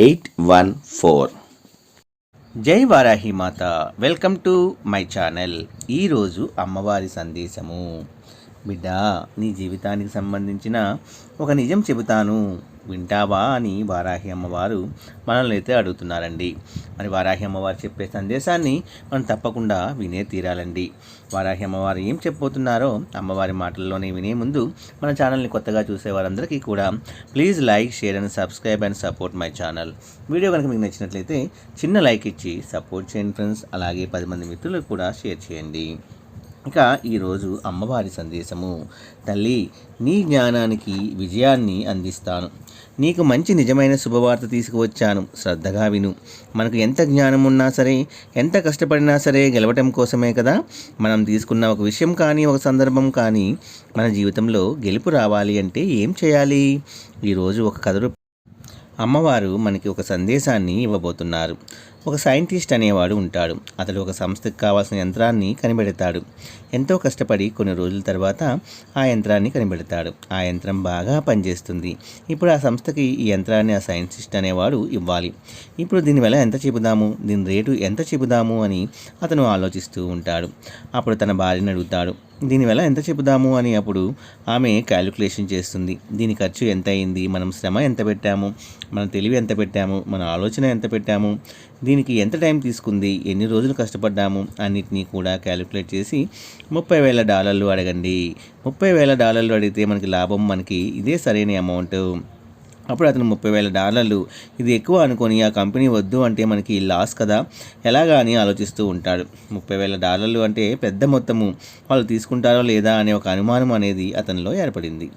eight one four. జై వారాహి మాత. Welcome to my channel. ఈరోజు అమ్మవారి సందేశము. బిడ్డ నీ జీవితానికి సంబంధించిన ఒక నిజం చెబుతాను. వింటావా అని వారాహి అమ్మవారు మనల్ని అయితే అడుగుతున్నారండి. మరి వారాహి అమ్మవారు చెప్పే సందేశాన్ని మనం తప్పకుండా వినే తీరాలండి. వారాహి అమ్మవారు ఏం చెప్పబోతున్నారో అమ్మవారి మాటల్లోనే వినే ముందు మన ఛానల్ని కొత్తగా చూసే వారందరికీ కూడా please like share and subscribe and support my channel. Video కనుక మీకు నచ్చినట్లయితే చిన్న లైక్ ఇచ్చి సపోర్ట్ చేయండి ఫ్రెండ్స్. అలాగే పది మంది మిత్రులకు కూడా షేర్ చేయండి. ఇక ఈరోజు అమ్మవారి సందేశము. తల్లి నీ జ్ఞానానికి విజయాన్ని అందిస్తాను. నీకు మంచి నిజమైన శుభవార్త తీసుకువచ్చాను. శ్రద్ధగా విను. మనకు ఎంత జ్ఞానం ఉన్నా సరే ఎంత కష్టపడినా సరే గెలవటం కోసమే కదా. మనం తీసుకున్న ఒక విషయం కానీ ఒక సందర్భం కానీ మన జీవితంలో గెలుపు రావాలి అంటే ఏం చేయాలి? ఈరోజు ఒక కథ అమ్మవారు మనకి ఒక సందేశాన్ని ఇవ్వబోతున్నారు. ఒక సైంటిస్ట్ అనేవాడు ఉంటాడు. అతడు ఒక సంస్థకు కావాల్సిన యంత్రాన్ని కనిపెడతాడు. ఎంతో కష్టపడి కొన్ని రోజుల తర్వాత ఆ యంత్రాన్ని కనిపెడతాడు. ఆ యంత్రం బాగా పనిచేస్తుంది. ఇప్పుడు ఆ సంస్థకి ఈ యంత్రాన్ని ఆ సైంటిస్ట్ అనేవాడు ఇవ్వాలి. ఇప్పుడు దీని వెల ఎంత చెబుదాము? దీని రేటు ఎంత చెబుదాము అని అతను ఆలోచిస్తూ ఉంటాడు. అప్పుడు తన భార్యను అడుగుతాడు. దీని వల్ల ఎంత చెబుదాము అని అప్పుడు ఆమె క్యాలిక్యులేషన్ చేస్తుంది. దీని ఖర్చు ఎంత అయింది? మనం శ్రమ ఎంత పెట్టాము? మన తెలివి ఎంత పెట్టాము? మన ఆలోచన ఎంత పెట్టాము? దీనికి ఎంత టైం తీసుకుంది? ఎన్ని రోజులు కష్టపడ్డాము? అన్నిటినీ కూడా క్యాలిక్యులేట్ చేసి ముప్పై వేల డాలర్లు అడగండి. ముప్పై వేల డాలర్లు అడిగితే మనకి లాభం మనకి ఇదే సరైన అమౌంట్ అప్పుడు అతను ముప్పై వేల డాలర్లు. ఇది ఎక్కువ అనుకొని ఆ కంపెనీ వద్దు అంటే మనకి లాస్ కదా. ఎలాగా అని ఆలోచిస్తూ ఉంటాడు. ముప్పై వేల డాలర్లు అంటే పెద్ద మొత్తము. వాళ్ళు తీసుకుంటారో లేదా అనే ఒక అనుమానం అనేది అతనిలో ఏర్పడింది.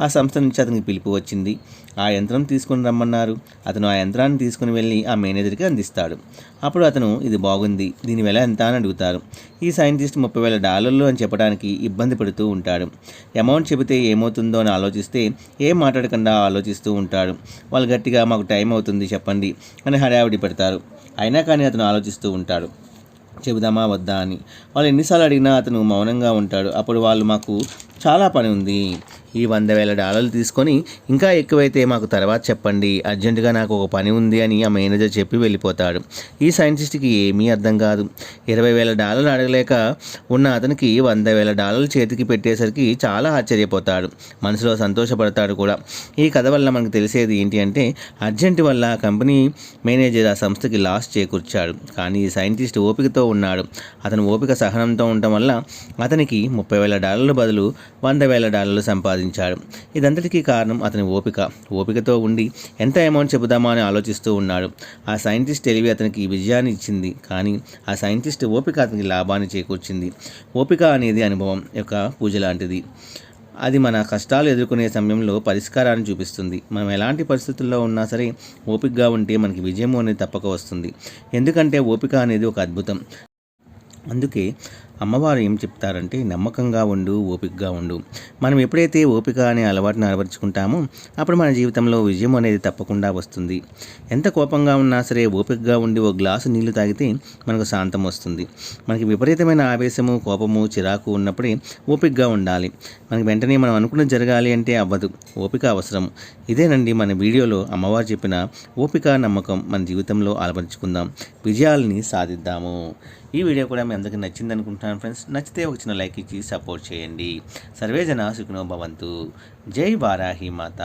ఆ సంస్థ నుంచి అతనికి పిలుపు వచ్చింది. ఆ యంత్రం తీసుకుని రమ్మన్నారు. అతను ఆ యంత్రాన్ని తీసుకుని వెళ్ళి ఆ మేనేజర్కి అందిస్తాడు. అప్పుడు అతను ఇది బాగుంది. దీని వెల ఎంత? అని అడుగుతారు. ఈ సైంటిస్ట్ ముప్పై వేల డాలర్లు అని చెప్పడానికి ఇబ్బంది పడుతూ ఉంటాడు. అమౌంట్ చెబితే ఏమవుతుందో అని ఆలోచిస్తే ఏం మాట్లాడకుండా ఆలోచిస్తూ ఉంటాడు. వాళ్ళు గట్టిగా మాకు టైం అవుతుంది చెప్పండి అని హడావిడి పెడతారు. అయినా కానీ అతను ఆలోచిస్తూ ఉంటాడు. చెబుదామా వద్దా అని. వాళ్ళు ఎన్నిసార్లు అడిగినా అతను మౌనంగా ఉంటాడు. అప్పుడు వాళ్ళు మాకు చాలా పని ఉంది. ఈ వంద వేల డాలర్లు తీసుకొని ఇంకా ఎక్కువైతే మాకు తర్వాత చెప్పండి. అర్జెంటుగా నాకు ఒక పని ఉంది అని ఆ మేనేజర్ చెప్పి వెళ్ళిపోతాడు. ఈ సైంటిస్ట్కి ఏమీ అర్థం కాదు. ఇరవై వేల డాలర్లు అడగలేక ఉన్న అతనికి వంద వేల డాలర్లు చేతికి పెట్టేసరికి చాలా ఆశ్చర్యపోతాడు. మనసులో సంతోషపడతాడు కూడా. ఈ కథ వల్ల మనకు తెలిసేది ఏంటి అంటే అర్జెంట్ వల్ల ఆ కంపెనీ మేనేజర్ ఆ సంస్థకి లాస్ చేకూర్చాడు. కానీ ఈ సైంటిస్ట్ ఓపికతో ఉన్నాడు. అతను ఓపిక సహనంతో ఉండటం వల్ల అతనికి ముప్పై వేల డాలర్ల బదులు వంద వేల డాలర్లు సంపాదించాడు. ఇదంతటికీ కారణం అతని ఓపిక. ఓపికతో ఉండి ఎంత అమౌంట్ చెబుదామా అని ఆలోచిస్తూ ఉన్నాడు. ఆ సైంటిస్ట్ తెలివి అతనికి విజయాన్ని ఇచ్చింది. కానీ ఆ సైంటిస్ట్ ఓపిక అతనికి లాభాన్ని చేకూర్చింది. ఓపిక అనేది అనుభవం యొక్క పూజ లాంటిది. అది మన కష్టాలు ఎదుర్కొనే సమయంలో పరిష్కారాన్ని చూపిస్తుంది. మనం ఎలాంటి పరిస్థితుల్లో ఉన్నా సరే ఓపికగా ఉంటే మనకి విజయం అనేది తప్పక వస్తుంది. ఎందుకంటే ఓపిక అనేది ఒక అద్భుతం. అందుకే అమ్మవారు ఏం చెప్తారంటే నమ్మకంగా ఉండు ఓపికగా ఉండు. మనం ఎప్పుడైతే ఓపిక అనే అలవాటును అలవర్చుకుంటామో అప్పుడు మన జీవితంలో విజయం అనేది తప్పకుండా వస్తుంది. ఎంత కోపంగా ఉన్నా సరే ఓపికగా ఉండి ఓ గ్లాసు నీళ్ళు తాగితే మనకు శాంతం వస్తుంది. మనకి విపరీతమైన ఆవేశము కోపము చిరాకు ఉన్నప్పుడే ఓపికగా ఉండాలి. మనకి వెంటనే మనం అనుకున్నది జరగాలి అంటే అవ్వదు. ఓపిక అవసరం. ఇదేనండి మన వీడియోలో అమ్మవారు చెప్పిన ఓపిక నమ్మకం మన జీవితంలో అలవరుచుకుందాం. విజయాల్ని సాధిద్దాము. ఈ వీడియో కూడా మీ అందరికీ నచ్చింది అనుకుంటున్నాను ఫ్రెండ్స్. నచ్చితే ఒక చిన్న లైక్ ఇచ్చి సపోర్ట్ చేయండి. సర్వే సుఖనో భవంతు. జై వారాహి మాత.